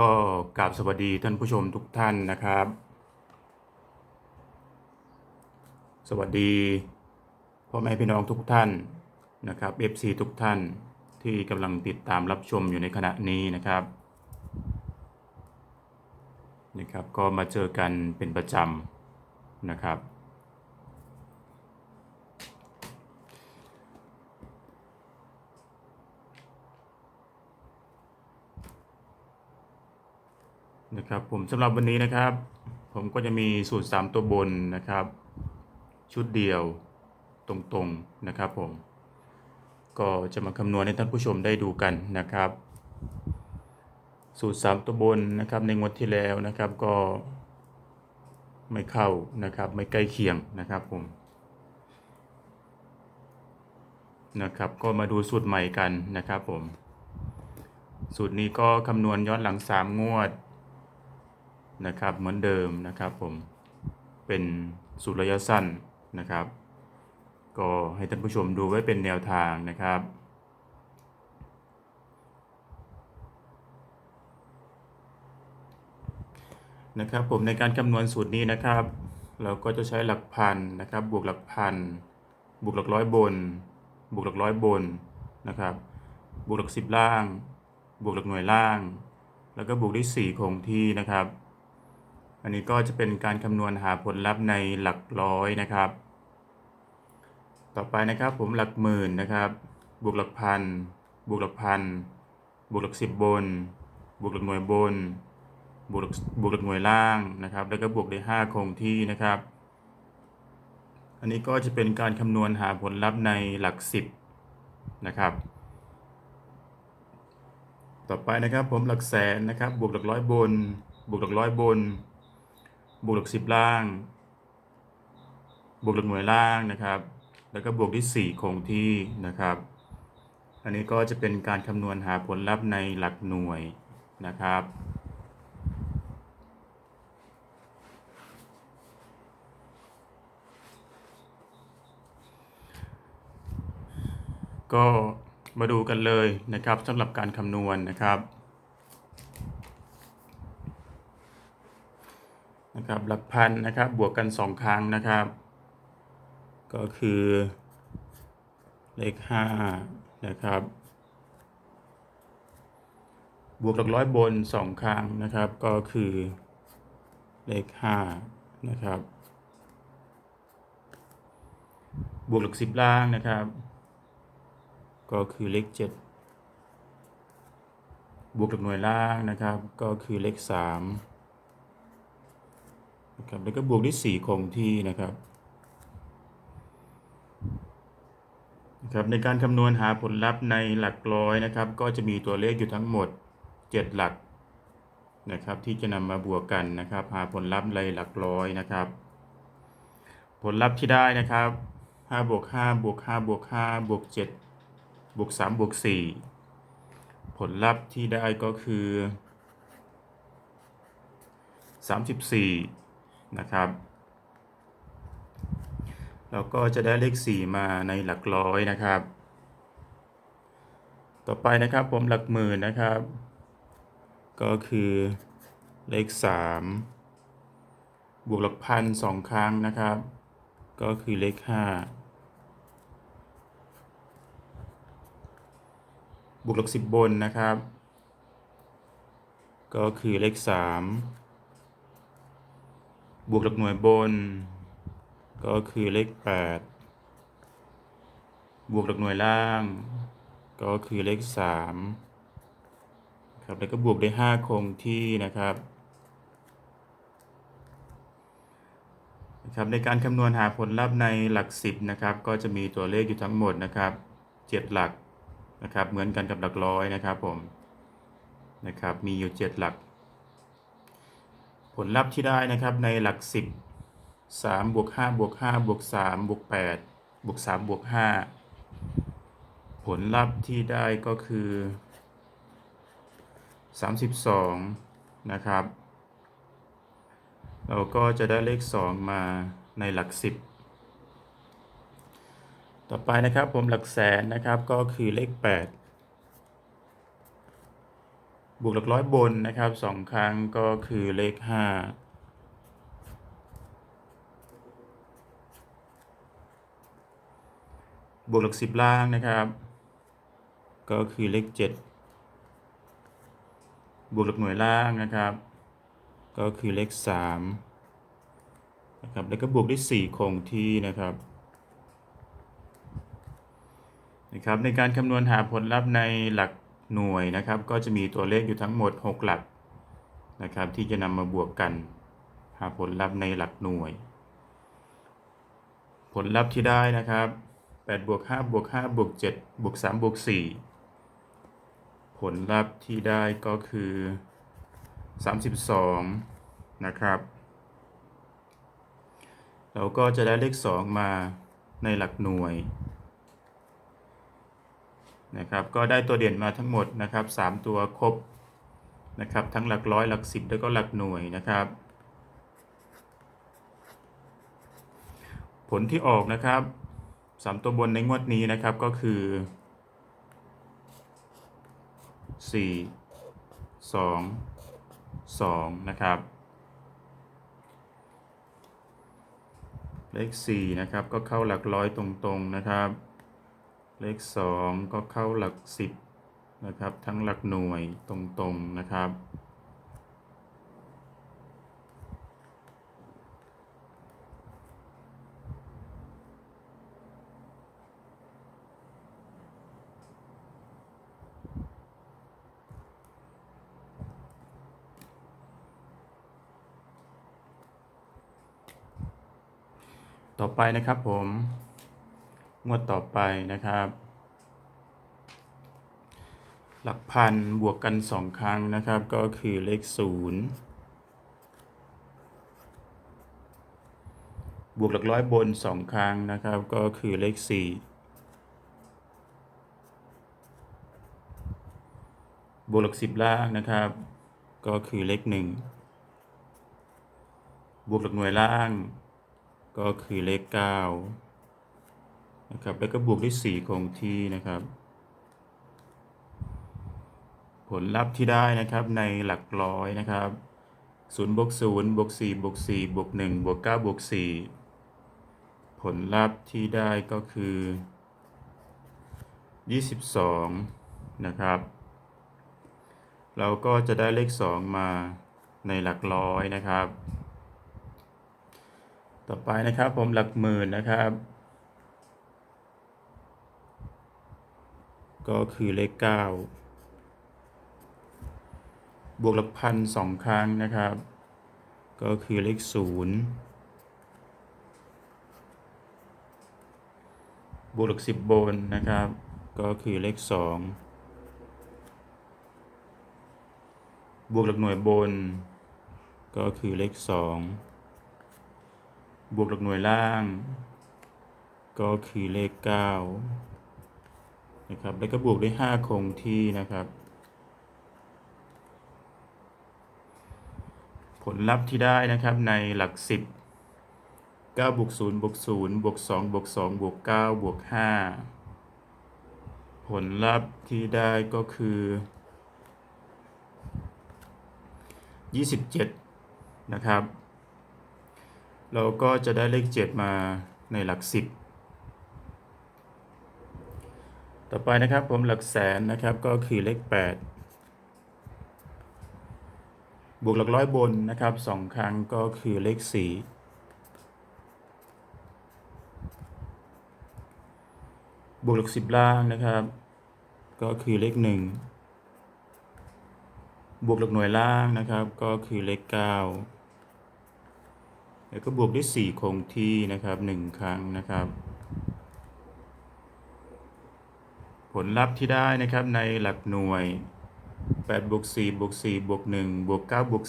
ก็กราบสวัสดีท่านผู้ชมทุกท่านนะครับ สวัสดีพ่อแม่พี่น้องทุกท่านนะครับ FC ทุกท่านที่กำลังติดตามรับชมอยู่ในขณะนี้นะครับนะครับ ก็มาเจอกันเป็นประจำนะครับ นะครับผมสำหรับวันนี้นะครับ ผมก็จะมีสูตร 3 ตัวบนนะครับ ชุดเดียวตรงๆนะครับผม ก็จะมาคำนวณให้ท่านผู้ชมได้ดูกันนะครับ สูตร 3 ตัวบนนะครับในงวดที่แล้วนะครับก็ไม่เข้านะครับไม่ใกล้เคียงนะครับผมนะครับก็มาดูสูตรใหม่กันนะครับผม สูตรนี้ก็คำนวณย้อนหลัง 3 งวด นะครับเหมือนเดิมนะครับผมเป็นสูตรระยะสั้นนะครับ ก็ให้ท่านผู้ชมดูไว้เป็นแนวทางนะครับ นะครับผมในการคำนวณสูตรนี้นะครับ เราก็จะใช้หลักพันนะครับ บวกหลักพันบวกหลักร้อยบน บวกหลักร้อยบนนะครับ บวกหลักสิบล่าง บวกหลักหน่วยล่าง แล้วก็บวกด้วยสี่คงที่นะครับ อันนี้ก็จะเป็นการคำนวณหาผลลัพธ์ในหลักร้อยนะครับ ต่อไปนะครับผมหลักหมื่นนะครับ บวกหลักพัน บวกหลักพัน บวกหลักสิบบน บวกหลักหน่วยบน บวกบวกหลักหน่วยล่างนะครับ แล้วก็บวกได้ห้าคงที่นะครับ อันนี้ก็จะเป็นการคำนวณหาผลลัพธ์ในหลักสิบนะครับต่อไปนะครับผมหลักแสนนะครับบวกหลักร้อยบน บวกหลักร้อยบน บวกหลักสิบล่าง บวกหลักหน่วยล่างนะครับ แล้วก็บวกที่สี่คงที่นะครับ อันนี้ก็จะเป็นการคำนวณหาผลลัพธ์ในหลักหน่วยนะครับก็มาดูกันเลยนะครับสำหรับการคำนวณนะครับ นะครับหลักพันนะครับบวกกัน 2 ครั้งนะครับ ก็คือเลข5นะครับ บวกหลักร้อยบน 2 ครั้งนะครับ ก็คือเลข5นะครับ บวกหลักสิบล่างนะครับ ก็คือเลข7บวกกับหน่วยล่างนะครับ ก็คือเลข3 นะครับแล้วก็บวกด้วย 4 คงที่นะครับนะครับในการคำนวณหาผลลัพธ์ในหลักร้อยนะครับ ก็จะมีตัวเลขอยู่ทั้งหมด 7 หลักนะครับ ที่จะนำมาบวกกันนะครับ หาผลลัพธ์ในหลักร้อยนะครับ ผลลัพธ์ที่ได้นะครับ5บวก5บวก5บวก5บวก7บวก3บวก4ผลลัพธ์ที่ได้ก็คือ 34 นะครับเราก็จะได้เลข 4 มาในหลักร้อยนะครับ ต่อไปนะครับผมหลักหมื่นนะครับ ก็คือเลข 3 บวกหลักพันสองครั้งนะครับ ก็คือเลข 5บวกหลักสิบบนนะครับ ก็คือเลขสาม บวกหลักหน่วยบน ก็คือเลขแปดบวกหลักหน่วยล่าง ก็คือเลขสามครับแล้วก็บวกได้ห้าคงที่นะครับนะครับในการคำนวณหาผลลัพธ์ในหลักสิบนะครับก็จะมีตัวเลขอยู่ทั้งหมดนะครับเจ็ดหลักนะครับเหมือนกันกับหลักร้อยนะครับผมนะครับมีอยู่ 7 หลัก ผลลัพธ์ที่ได้นะครับในหลัก 10 3บวก5บวก5บวก3บวก8บวก3บวก5ผลลัพธ์ที่ได้ก็คือ 32 นะครับ เราก็จะได้เลข 2 มาในหลัก 10 ต่อไปนะครับผมหลักแสนนะครับก็คือเลข 8 บวกหลักร้อยบนนะครับสองครั้งก็คือเลขห้าบวกหลักสิบล่างนะครับ ก็คือเลขเจ็ดบวกหลักหน่วยล่างนะครับ ก็คือเลขสามนะครับแล้วก็บวกด้วยสี่คงที่นะครับนะครับในการคำนวณหาผลลัพธ์ในหลัก หน่วยนะครับก็จะมีตัวเลขอยู่ทั้งหมด 6 หลักนะครับที่จะนำมาบวกกันหาผลลัพธ์ในหลักหน่วย ผลลัพธ์ที่ได้นะครับ8บวก5บวก5บวก7บวก3บวก4ผลลัพธ์ที่ได้ก็คือ 32 นะครับ เราก็จะได้เลข 2 มาในหลักหน่วย นะครับก็ได้ตัวเด่นมาทั้งหมดนะครับ 3 ตัวครบนะครับทั้งหลักร้อยหลักสิบแล้วก็หลักหน่วยนะครับ ผลที่ออกนะครับ 3 ตัวบนในงวดนี้นะครับก็คือ 4 2 2 นะครับเลข4นะครับก็เข้าหลักร้อยตรงๆนะครับ เลข 2 ก็เข้าหลัก 10 นะครับ ทั้งหลักหน่วยตรงๆนะครับ ต่อไปนะครับผม งวดต่อไปนะครับ หลักพันบวกกันสองครั้งนะครับ ก็คือเลขศูนย์บวกหลักร้อยบนสองครั้งนะครับ ก็คือเลขสี่บวกหลักสิบล่างนะครับ ก็คือเลขหนึ่งบวกหลักหน่วยล่าง ก็คือเลขเก้า นะครับ แล้วก็บวกด้วยสี่คงที่นะครับ ผลลัพธ์ที่ได้นะครับในหลักร้อยนะครับ0บวก0บวก4บวก4บวก1บวก9บวก4ผลลัพธ์ที่ได้ก็คือ 22 นะครับ เราก็จะได้เลข 2 มาในหลักร้อยนะครับ ต่อไปนะครับผมหลักหมื่นนะครับ ก็คือเลข 9 บวกหลักพันสองครั้งนะครับ ก็คือเลขศูนย์บวกหลักสิบบนนะครับ ก็คือเลขสองบวกหลักหน่วยบน ก็คือเลขสองบวกหลักหน่วยล่าง ก็คือเลขเก้า นะครับ แล้วก็บวกด้วยห้าคงที่นะครับ ผลลัพธ์ที่ได้นะครับในหลัก 10 9บวก0บวก0บวก2บวก2บวก9บวก5ผลลัพธ์ที่ได้ก็คือ 27 นะครับ เราก็จะได้เลข 7 มาในหลัก 10 ต่อไปนะครับผมหลักแสนนะครับก็คือเลข 8 บวกหลักร้อยบนนะครับสองครั้งก็คือเลขสี่บวกหลักสิบล่างนะครับ ก็คือเลขหนึ่งบวกหลักหน่วยล่างนะครับ ก็คือเลขเก้าแล้วก็บวกด้วยสี่คงที่นะครับหนึ่งครั้งนะครับ ผ ลลัพธ์ที่ได้นะครับในหลักหน่วย8บวก4บวก4บวก1บวก9บวก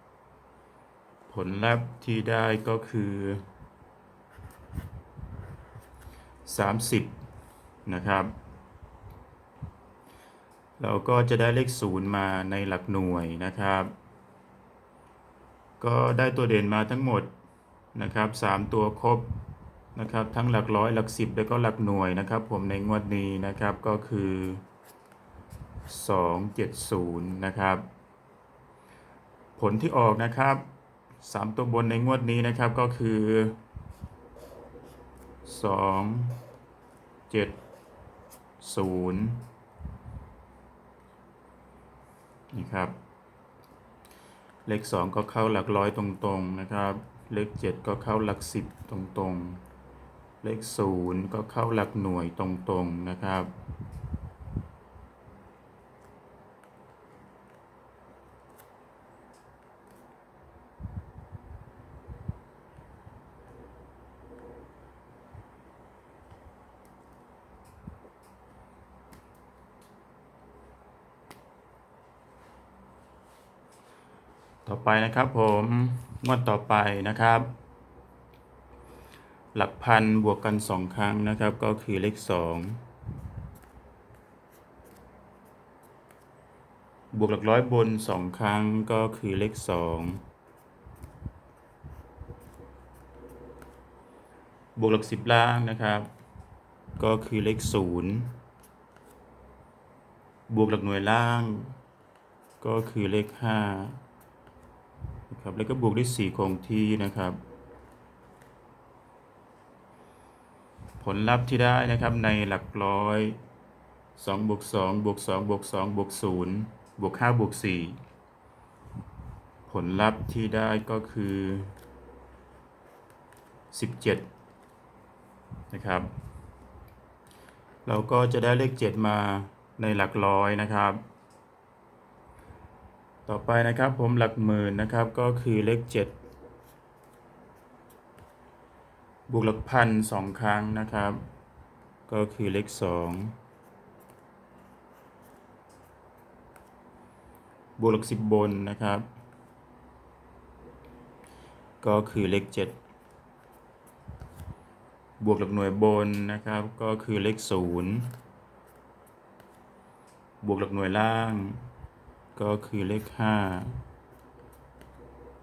4ผลลัพธ์ที่ได้ก็คือ 30 นะครับ เราก็จะได้เลข 0 มาในหลักหน่วยนะครับ ก็ได้ตัวเด่นมาทั้งหมดนะครับ 3 ตัวครบ นะครับทั้งหลักร้อยหลักสิบแล้วก็หลักหน่วยนะครับ ผมในงวดนี้นะครับก็คือ 270 นะครับ ผลที่ออกนะครับ 3 ตัวบนในงวดนี้นะครับก็คือ 2 7 0 นี่ครับ เลข 2 ก็เข้าหลักร้อยตรงๆนะครับ เลข 7 ก็เข้าหลัก 10 ตรงๆ เลข 0 ก็เข้าหลักหน่วยตรงๆนะครับ ต่อไปนะครับผมงวดต่อไปนะครับ หลักพันบวกกันสองครั้งนะครับ ก็คือเลขสองบวกหลักร้อยบนสองครั้งก็คือเลขสองบวกหลักสิบล่างนะครับ ก็คือเลขศูนย์บวกหลักหน่วยล่าง ก็คือเลขห้านะครับแล้วก็บวกด้วย4คงที่นะครับ ผลลัพธ์ที่ได้นะครับในหลักร้อย2บวก2บวก2บวก2บวก0บวก5บวก4ผลลัพธ์ที่ได้ก็คือ 17 นะครับ เราก็จะได้เลข 7 มาในหลักร้อยนะครับ ต่อไปนะครับผมหลักหมื่นนะครับก็คือเลข 7 บวกหลักพันสองครั้งนะครับ ก็คือเลข2บวกหลักสิบบนนะครับ ก็คือเลข7บวกหลักหน่วยบนนะครับ ก็คือเลข0บวกหลักหน่วยล่าง ก็คือเลขห้า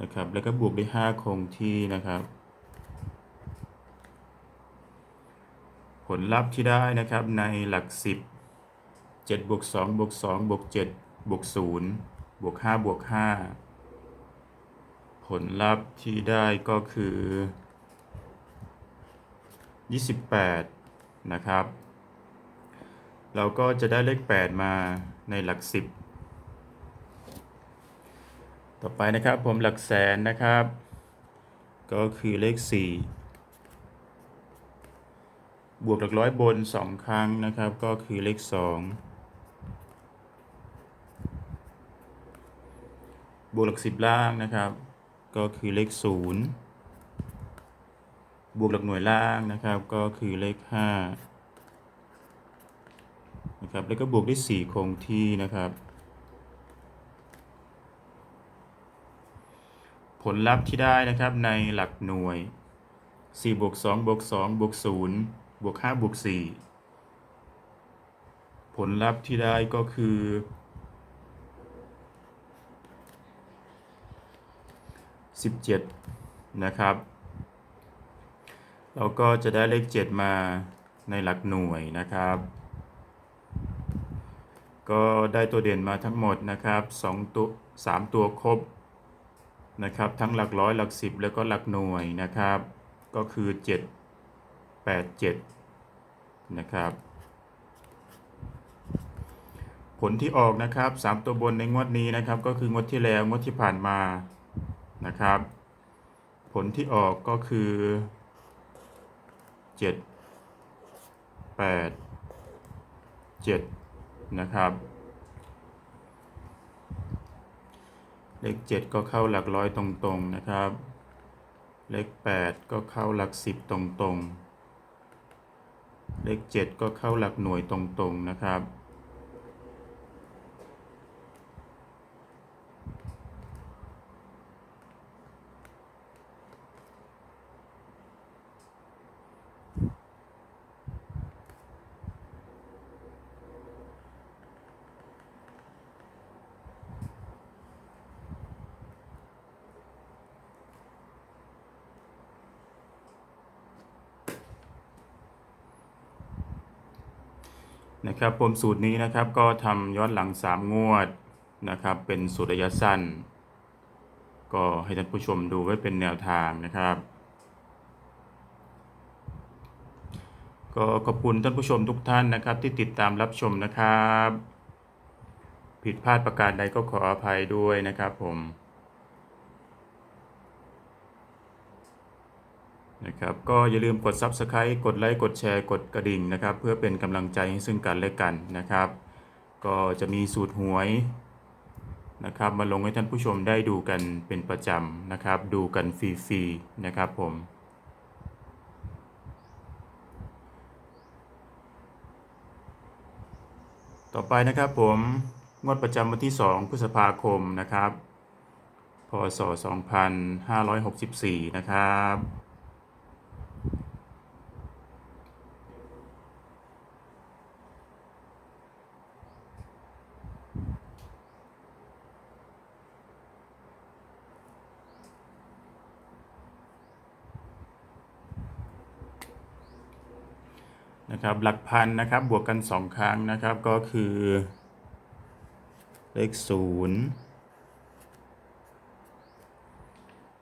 นะครับ แล้วก็บวกด้วยห้าคงที่นะครับ ผลลัพธ์ที่ได้นะครับในหลักสิบเจ็ดบวกสองบวกสองบวกเจ็ดบวกศูนย์บวกห้าบวกห้าผลลัพธ์ที่ได้ก็คือยี่สิบแปดนะครับ เราก็จะได้เลขแปดมาในหลักสิบต่อไปนะครับผมหลักแสนนะครับ ก็คือเลข 4 บวกหลักร้อยบน 2 ครั้งนะครับ ก็คือเลข 2 บวกหลัก10 ล่างนะครับ ก็คือเลข 0 บวกหลักหน่วยล่างนะครับ ก็คือเลข5นะครับ แล้วก็บวกด้วย4คงที่นะครับ ผลลัพธ์ที่ได้นะครับในหลักหน่วย4บวก2บวก2บวก0 บวก5บวก4ผลลัพธ์ที่ได้ก็คือ 17 นะครับ เราก็จะได้เลข 7 มาในหลักหน่วยนะครับ ก็ได้ตัวเด่นมาทั้งหมดนะครับ2ตัว3ตัวครบนะครับ ทั้งหลักร้อยหลักสิบแล้วก็หลักหน่วยนะครับ ก็คือ 7 8 7 นะครับ ผลที่ออกนะครับ 3 ตัวบนในงวดนี้นะครับ ก็คืองวดที่แล้วงวดที่ผ่านมานะครับ ผลที่ออกก็คือ 7 8 7 นะครับเลข7ก็เข้าหลักร้อยตรงๆนะครับ เลข8ก็เข้าหลัก10ตรงๆ เลข 7 ก็เข้าหลักหน่วยตรงๆนะครับ นะครับผมสูตรนี้นะครับก็ทำย้อนหลัง 3 งวดนะครับ เป็นสูตรระยะสั้น ก็ให้ท่านผู้ชมดูไว้เป็นแนวทางนะครับ ก็ขอบคุณท่านผู้ชมทุกท่านนะครับที่ติดตามรับชมนะครับ ผิดพลาดประการใดก็ขออภัยด้วยนะครับผม นะครับก็อย่าลืมกด Subscribe กดไลค์กดแชร์กดกระดิ่งนะครับ เพื่อเป็นกำลังใจให้ซึ่งกันและกันนะครับ ก็จะมีสูตรหวยนะครับ มาลงให้ท่านผู้ชมได้ดูกันเป็นประจำนะครับ ดูกันฟรีๆนะครับผมต่อไปนะครับผมงวดประจำวันที่ 2 พฤษภาคมนะครับ พศ 2564 นะครับ นะครับหลักพันนะครับบวกกัน 2 ครั้งนะครับก็คือ เลขศูนย์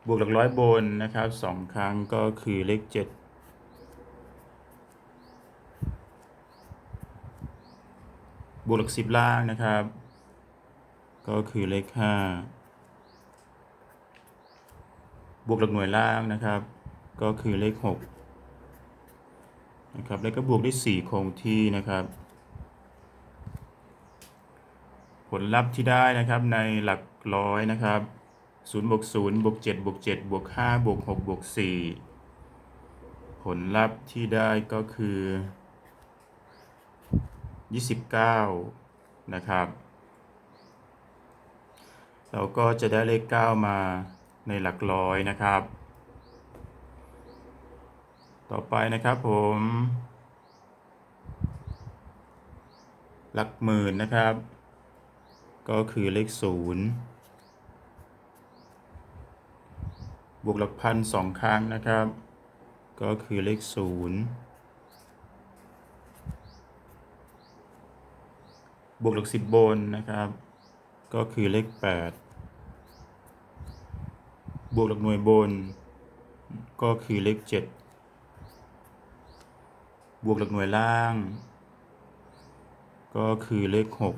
บวกหลักร้อยบนนะครับสองครั้งก็คือเลขเจ็ดบวกหลักสิบล่างนะครับ ก็คือเลขห้าบวกหลักหน่วยล่างนะครับ ก็คือเลขหก นะครับแล้วก็บวกได้สี่คงที่นะครับ ผลลัพธ์ที่ได้นะครับในหลักร้อยนะครับ0บวก0บวก7บวก7บวก5บวก6บวก4ผลลัพธ์ที่ได้ก็คือ 29 นะครับ เราก็จะได้เลข 9 มาในหลักร้อยนะครับ ต่อไปนะครับผม หลักหมื่นนะครับ ก็คือเลขศูนย์บวกหลักพันสองครั้งนะครับ ก็คือเลขศูนย์บวกหลักสิบบนนะครับ ก็คือเลขแปดบวกหลักหน่วยบน ก็คือเลขเจ็ด บวกหลักหน่วยล่าง ก็คือเลขหก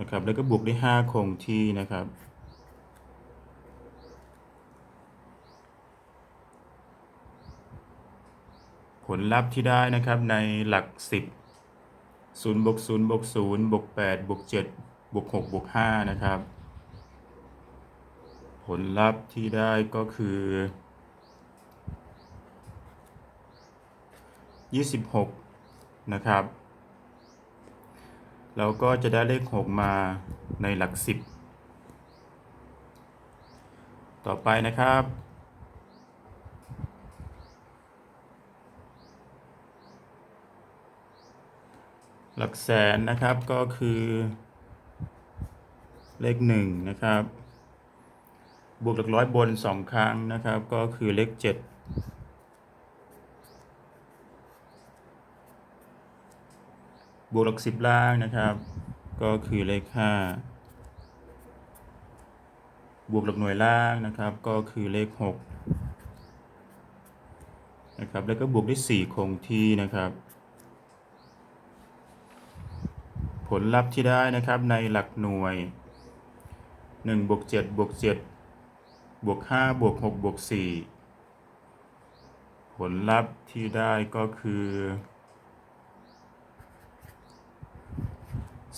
นะครับ แล้วก็บวกได้5คงที่นะครับ ผลลัพธ์ที่ได้นะครับในหลัก 10 0บวก0บวก0บวก8บวก7บวก6บวก5นะครับ ผลลัพธ์ที่ได้ก็คือ 26 นะครับ เราก็จะได้เลข 6 มาในหลัก 10 ต่อไปนะครับ หลักแสนนะครับก็คือเลข 1 นะครับ บวกหลักร้อยบน 2 ครั้งนะครับ ก็คือเลข 7 บวกหลักสิบล่างนะครับ ก็คือเลขห้าบวกหลักหน่วยล่างนะครับ ก็คือเลขหกนะครับ แล้วก็บวกด้สี่คงที่นะครับ ผลลัพธ์ที่ได้นะครับในหลักหน่วยหนึ่งบวกเจ็ดบวกเจ็ดบวกห้าบวกหกบวกสี่ผลลัพธ์ที่ได้ก็คือ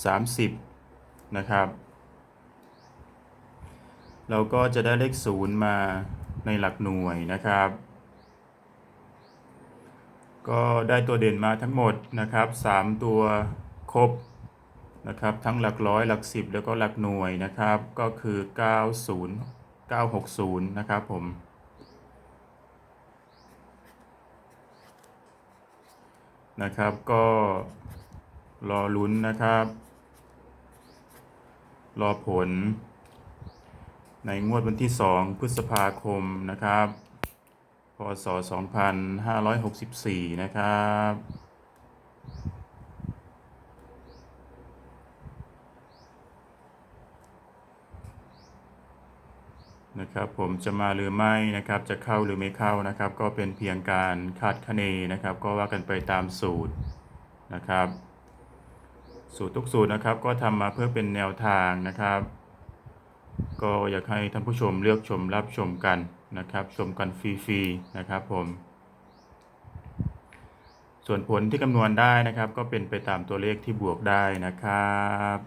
30 นะครับ เราก็จะได้เลข 0 มาในหลักหน่วยนะครับ ก็ได้ตัวเด่นมาทั้งหมดนะครับ 3 ตัวครบนะครับ ทั้งหลักร้อยหลัก 10 แล้วก็หลักหน่วยนะครับ ก็คือ 90 960 นะครับผมนะครับก็รอลุ้นนะครับ รอผล ในงวดวันที่ 2 พฤษภาคมนะครับ พศ 2564 นะครับนะครับผมจะมาหรือไม่นะครับจะเข้าหรือไม่เข้านะครับ ก็เป็นเพียงการคาดคะเนนะครับ ก็ว่ากันไปตามสูตรนะครับ สูตรทุกสูตรนะครับ ก็ทำมาเพื่อเป็นแนวทางนะครับ ก็อยากให้ท่านผู้ชมเลือกชมรับชมกันนะครับ ชมกันฟรีๆนะครับผม ส่วนผลที่คำนวณได้นะครับ ก็เป็นไปตามตัวเลขที่บวกได้นะครับ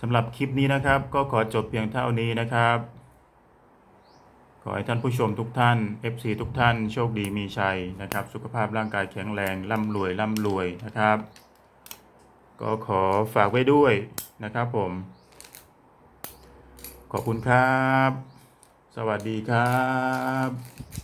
สำหรับคลิปนี้นะครับ ก็ขอจบเพียงเท่านี้นะครับ ขอให้ท่านผู้ชมทุกท่าน FC ทุกท่านโชคดีมีชัยนะครับ สุขภาพร่างกายแข็งแรงร่ำรวยร่ำรวยนะครับ ก็ขอฝากไว้ด้วยนะครับผม ขอบคุณครับ สวัสดีครับ